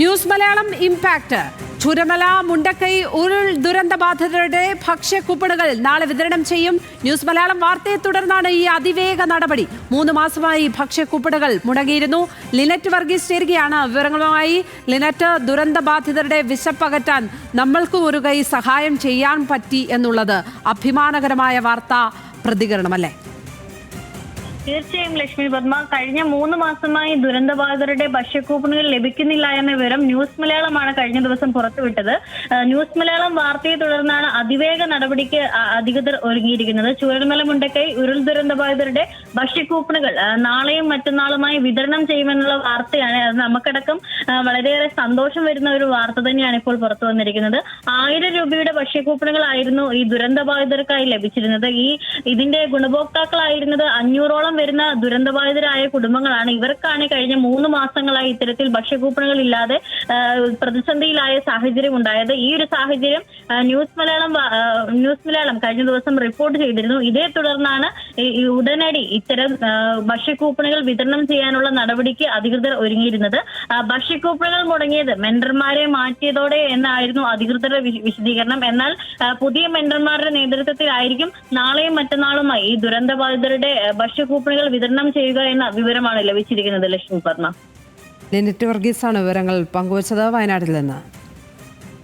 News Malayalam impact Churamala Mundakkai ഉരുൾ ദുരന്ത ബാധിതരുടെ ഭക്ഷ്യക്കുപ്പണുകൾ നാളെ വിതരണം ചെയ്യും. ന്യൂസ് മലയാളം വാർത്തയെ തുടർന്നാണ് ഈ അതിവേഗ നടപടി. മൂന്ന് മാസമായി ഭക്ഷ്യക്കുപ്പണുകൾ മുടങ്ങിയിരുന്നു. ലിനറ്റ് വർഗീസ് ചേരുകയാണ് വിവരങ്ങളുമായി. ലിനറ്റ് ദുരന്ത ബാധിതരുടെ വിശപ്പകറ്റാൻ നമ്മൾക്ക് ഒരു കൈ സഹായം ചെയ്യാൻ പറ്റി എന്നുള്ളത് അഭിമാനകരമായ വാർത്താ പ്രതികരണമല്ലേ? തീർച്ചയായും ലക്ഷ്മി പത്മ കഴിഞ്ഞ മൂന്ന് മാസമായി ദുരന്തബാധിതരുടെ ഭക്ഷ്യക്കൂപ്പണുകൾ ലഭിക്കുന്നില്ല എന്ന വിവരം ന്യൂസ് മലയാളമാണ് കഴിഞ്ഞ ദിവസം പുറത്തുവിട്ടത്. ന്യൂസ് മലയാളം വാർത്തയെ തുടർന്നാണ് അതിവേഗ നടപടിക്ക് അധികൃതർ ഒരുങ്ങിയിരിക്കുന്നത്. ചൂരൽമല മുണ്ടക്കൈ ഉരുൾ ദുരന്തബാധിതരുടെ ഭക്ഷ്യക്കൂപ്പണുകൾ നാളെയും മറ്റന്നാളുമായി വിതരണം ചെയ്യുമെന്നുള്ള വാർത്തയാണ്. അത് നമുക്കടക്കം വളരെയേറെ സന്തോഷം വരുന്ന ഒരു വാർത്ത തന്നെയാണ് ഇപ്പോൾ പുറത്തു വന്നിരിക്കുന്നത്. ആയിരം രൂപയുടെ ഭക്ഷ്യക്കൂപ്പണുകളായിരുന്നു ഈ ദുരന്തബാധിതർക്കായി ലഭിച്ചിരുന്നത്. ഈ ഇതിന്റെ ഗുണഭോക്താക്കളായിരുന്നത് അഞ്ഞൂറോളം വരുന്ന ദുരന്തബാധിതരായ കുടുംബങ്ങളാണ്. ഇവർക്കാണ് കഴിഞ്ഞ മൂന്ന് മാസങ്ങളായി ഇത്തരത്തിൽ ഭക്ഷ്യകൂപ്പണുകൾ ഇല്ലാതെ പ്രതിസന്ധിയിലായ സാഹചര്യം ഉണ്ടായത് ഈ ഒരു സാഹചര്യം ന്യൂസ് മലയാളം ന്യൂസ് മലയാളം കഴിഞ്ഞ ദിവസം റിപ്പോർട്ട് ചെയ്തിരുന്നു. ഇതേ തുടർന്നാണ് ഉടനടി ഇത്തരം ഭക്ഷ്യക്കൂപ്പണുകൾ വിതരണം ചെയ്യാനുള്ള നടപടിക്ക് അധികൃതർ ഒരുങ്ങിയിരുന്നത്. ഭക്ഷ്യക്കൂപ്പണുകൾ മുടങ്ങിയത് മെന്റർമാരെ മാറ്റിയതോടെ എന്നായിരുന്നു അധികൃതരുടെ വിശദീകരണം. എന്നാൽ പുതിയ മെന്റർമാരുടെ നേതൃത്വത്തിലായിരിക്കും നാളെയും മറ്റന്നാളുമായി ഈ ദുരന്തബാധിതരുടെ ഭക്ഷ്യക്കൂപ്പണുകൾ വിതരണം ചെയ്യുക എന്ന വിവരമാണ് ലഭിച്ചിരിക്കുന്നത് ലക്ഷ്മി പറഞ്ഞ ലിനറ്റ് വർഗീസാണ് വിവരങ്ങൾ പങ്കുവച്ചത് വയനാട്ടിൽ നിന്ന്.